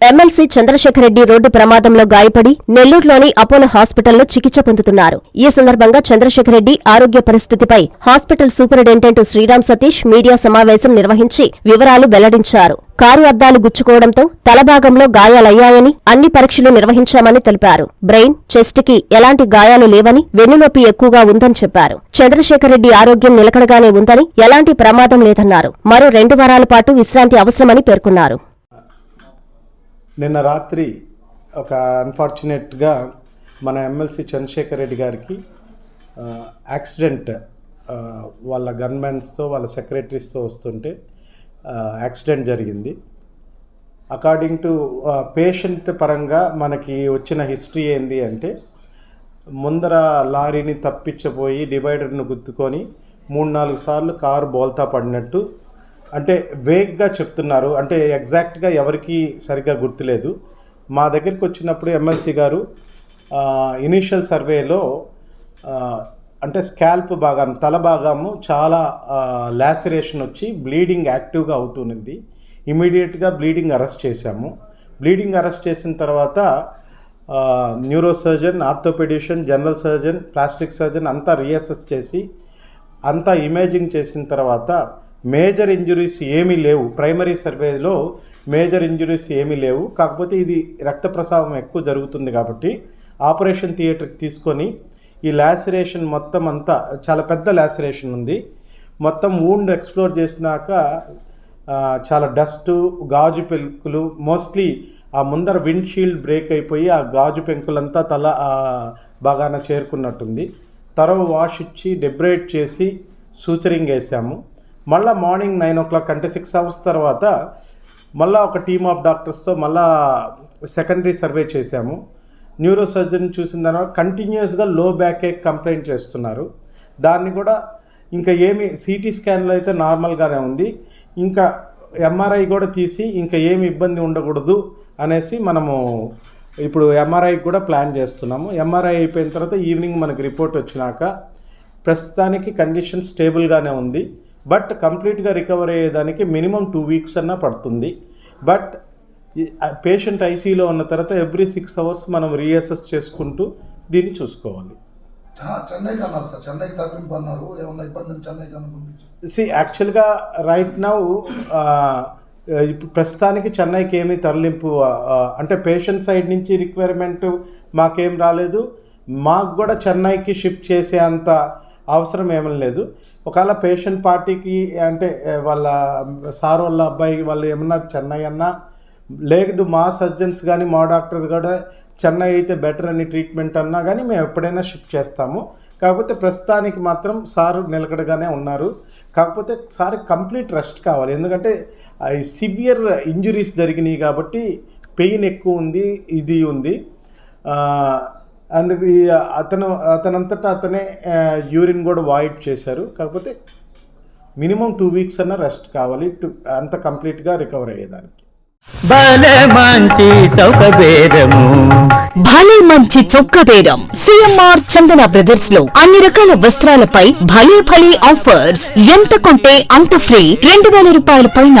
MLC Chandrasekhar Reddy road ప్రమాదంలో గాయపడి నెల్లూరులోని అపోలో హాస్పిటల్లో చికిత్స పొందుతున్నారు. ఈ సందర్భంగా చంద్రశేఖర్ రెడ్డి ఆరోగ్య పరిస్థితిపై hospital superintendent Sriram Satish media సమావేశం నిర్వహించి వివరాలు వెల్లడించారు. కారు అద్దాలు గుచ్చుకోవడంతో తలభాగంలో గాయాలయ్యాయని అన్ని పరీక్షలు నిర్వహించామని తెలిపారు. బ్రెయిన్ చెస్ట్కి ఎలాంటి గాయాలు లేవని వెన్నునొప్పి ఎక్కువగా ఉందని చెప్పారు. చంద్రశేఖర్ రెడ్డి ఆరోగ్యం నిలకడగానే ఉందని ఎలాంటి ప్రమాదం లేదన్నారు. మరో రెండు వారాల పాటు విశ్రాంతి అవసరమని పేర్కొన్నారు. నిన్న రాత్రి ఒక అన్ఫార్చునేట్గా మన ఎమ్మెల్సీ చంద్రశేఖర్ రెడ్డి గారికి యాక్సిడెంట్ వాళ్ళ గన్మెన్స్తో వాళ్ళ సెక్రటరీస్తో వస్తుంటే యాక్సిడెంట్ జరిగింది. అకార్డింగ్ టు పేషెంట్ పరంగా మనకి వచ్చిన హిస్టరీ ఏంది అంటే ముందర లారీని తప్పించబోయి డివైడర్ను గుద్దుకొని మూడు నాలుగు సార్లు కారు బోల్తా పడినట్టు అంటే వేగ్గా చెప్తున్నారు. అంటే ఎగ్జాక్ట్గా ఎవరికి సరిగ్గా గుర్తులేదు. మా దగ్గరికి వచ్చినప్పుడు ఎమ్మెల్సీ గారు ఇనీషియల్ సర్వేలో అంటే స్కాల్ప్ భాగం తల భాగము చాలా లాసిరేషన్ వచ్చి బ్లీడింగ్ యాక్టివ్గా అవుతుంది ఇమీడియట్గా బ్లీడింగ్ అరెస్ట్ చేశాము. బ్లీడింగ్ అరెస్ట్ చేసిన తర్వాత neuro surgeon orthopedician general surgeon plastic surgeon అంతా రీఅసెస్ చేసి అంతా ఇమేజింగ్ చేసిన తర్వాత మేజర్ ఇంజురీస్ ఏమీ లేవు. ప్రైమరీ సర్వేలో మేజర్ ఇంజురీస్ ఏమీ లేవు. కాకపోతే ఇది రక్త ప్రసావం ఎక్కువ జరుగుతుంది కాబట్టి ఆపరేషన్ థియేటర్కి తీసుకొని ఈ లాసిరేషన్ మొత్తం అంతా చాలా పెద్ద లాసిరేషన్ ఉంది. మొత్తం వూండ్ ఎక్స్ప్లోర్ చేసినాక చాలా డస్ట్ గాజు పెంకులు మోస్ట్లీ ఆ ముందర విండ్షీల్డ్ బ్రేక్ అయిపోయి ఆ గాజు పెంకులంతా తల బాగాన చేరుకున్నట్టుంది. తర్వాత వాష్ ఇచ్చి డెబ్రేట్ చేసి సూచరింగ్ వేసాము. మళ్ళీ మార్నింగ్ నైన్ ఓ క్లాక్ అంటే సిక్స్ అవర్స్ తర్వాత మళ్ళీ ఒక టీమ్ ఆఫ్ డాక్టర్స్తో మళ్ళీ సెకండరీ సర్వే చేశాము. న్యూరో సర్జన్ చూసిన తర్వాత కంటిన్యూస్గా లో బ్యాక్ ఏక్ కంప్లైంట్ చేస్తున్నారు. దాన్ని కూడా ఇంకా ఏమి సిటీ స్కాన్లో అయితే నార్మల్గానే ఉంది. ఇంకా ఎంఆర్ఐ కూడా తీసి ఇంకా ఏమి ఇబ్బంది ఉండకూడదు అనేసి మనము ఇప్పుడు ఎంఆర్ఐకి కూడా ప్లాన్ చేస్తున్నాము. ఎంఆర్ఐ అయిపోయిన తర్వాత ఈవినింగ్ మనకు రిపోర్ట్ వచ్చినాక ప్రస్తుతానికి కండిషన్ స్టేబుల్గానే ఉంది. బట్ కంప్లీట్గా రికవర్ అయ్యేదానికి మినిమం టూ వీక్స్ అన్నా పడుతుంది. బట్ పేషెంట్ ఐసీలో ఉన్న తర్వాత ఎవ్రీ సిక్స్ అవర్స్ మనం రీఅసెస్ చేసుకుంటూ దీన్ని చూసుకోవాలి. చెన్నైకి అన్నారు సార్. చెన్నైకి తరలింపు అన్నారు. ఏమన్నా ఇబ్బందిని చెన్నైకి అని పంపించి సి యాక్చువల్గా రైట్ నౌ ఇప్పుడు ప్రస్తుతానికి చెన్నైకి ఏమీ తరలింపు అంటే పేషెంట్ సైడ్ నుంచి రిక్వైర్మెంట్ మాకేం రాలేదు. మాకు కూడా చెన్నైకి షిఫ్ట్ చేసే అంత అవసరం ఏమీ లేదు. ఒకవేళ పేషెంట్ పార్టీకి అంటే వాళ్ళ సార్ వాళ్ళ అబ్బాయి వాళ్ళు ఏమన్నా చెన్నై అన్నా లేదు మా సర్జన్స్ కానీ మా డాక్టర్స్ కూడా చెన్నై అయితే బెటర్ అని ట్రీట్మెంట్ అన్నా కానీ మేము ఎప్పుడైనా షిఫ్ట్ చేస్తాము. కాకపోతే ప్రస్తుతానికి మాత్రం సారు నిలకడగానే ఉన్నారు. కాకపోతే సార్ కంప్లీట్ రెస్ట్ కావాలి. ఎందుకంటే సివియర్ ఇంజురీస్ జరిగినాయి కాబట్టి పెయిన్ ఎక్కువ ఉంది ఇది ఉంది. అందుకు ఈ అతను అతనంతటా అతనే యూరిన్ కూడా వాయిడ్ చేశారు. కాకపోతే మినిమం టూ వీక్స్ అన్న రెస్ట్ కావాలి. టు అంత కంప్లీట్గా రికవర్ అయ్యేదానికి. భలే మంచి చొక్క బేరం. సిఎంఆర్ చందన బ్రదర్స్లో అన్ని రకాల వస్త్రాలపై భలే భలే ఆఫర్స్ ఎంత కొంటే అంత ఫ్రీ రెండు వేల రూపాయల పైన